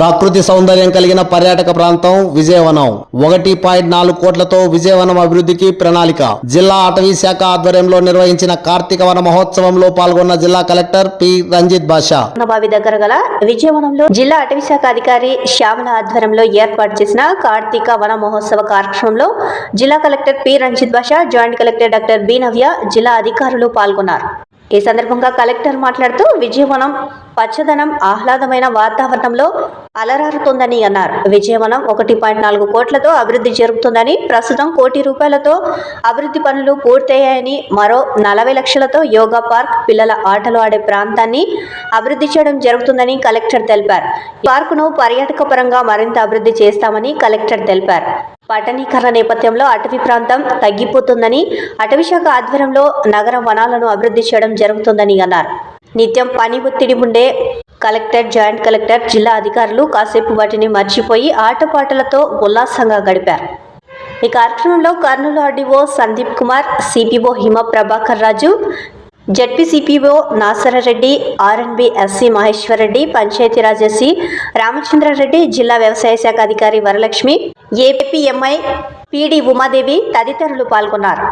ప్రకృతి సౌందర్యం కలిగిన పర్యాటక ప్రాంతం విజయవనం. ఒకటి పాయింట్ నాలుగు కోట్లతో విజయవనం అభివృద్ధికి ప్రణాళిక. జిల్లా అటవీ శాఖ ఆధ్వర్యంలో నిర్వహించిన కార్తీక వన మహోత్సవంలో పాల్గొన్న జిల్లా కలెక్టర్ పి. రంజిత్ బాషా. బావి దగ్గర గల విజయవనంలో జిల్లా అటవీ శాఖ అధికారి శ్యామల ఆధ్వర్యంలో ఏర్పాటు చేసిన కార్తీక వన మహోత్సవ కార్యక్రమంలో జిల్లా collector P. Ranjith Basha joint collector doctor B. Navya జిల్లా అధికారులు పాల్గొన్నారు. ఈ సందర్భంగా కలెక్టర్ మాట్లాడుతూ విజయవనం పచ్చదనం ఆహ్లాదమైన వాతావరణంలో అలరారుతోందని అన్నారు. విజయవనం ఒకటి పాయింట్ నాలుగు కోట్లతో అభివృద్ధి జరుగుతుందని ప్రస్తుతం కోటి రూపాయలతో అభివృద్ధి పనులు పూర్తయ్యాయని మరో నలభై లక్షలతో యోగా పార్క్ పిల్లల ఆటలు ఆడే ప్రాంతాన్ని అభివృద్ధి చేయడం జరుగుతుందని కలెక్టర్ తెలిపారు. ఈ పార్కును పర్యాటక పరంగా మరింత అభివృద్ధి చేస్తామని కలెక్టర్ తెలిపారు. పట్టణీకరణ నేపథ్యంలో అటవీ ప్రాంతం తగ్గిపోతుందని అటవీ శాఖ ఆధ్వర్యంలో నగర వనాలను అభివృద్ధి చేయడం జరుగుతుందని అన్నారు. నిత్యం పని ఒత్తిడి ఉండే కలెక్టర్ జాయింట్ కలెక్టర్ జిల్లా అధికారులు కాసేపు వాటిని మర్చిపోయి ఆటపాటలతో ఉల్లాసంగా గడిపారు. ఈ కార్యక్రమంలో Kurnool RDO Sandeep Kumar CPO Hima Prabhakar Raju ZP CPO Nasarareddy R N B SE Maheswarareddy Panchayatiraj SE Ramachandrareddy జిల్లా వ్యవసాయ శాఖ అధికారి వరలక్ష్మి ఏపీఎంఐ పీడి ఉమాదేవి తదితరులు పాల్గొన్నారు.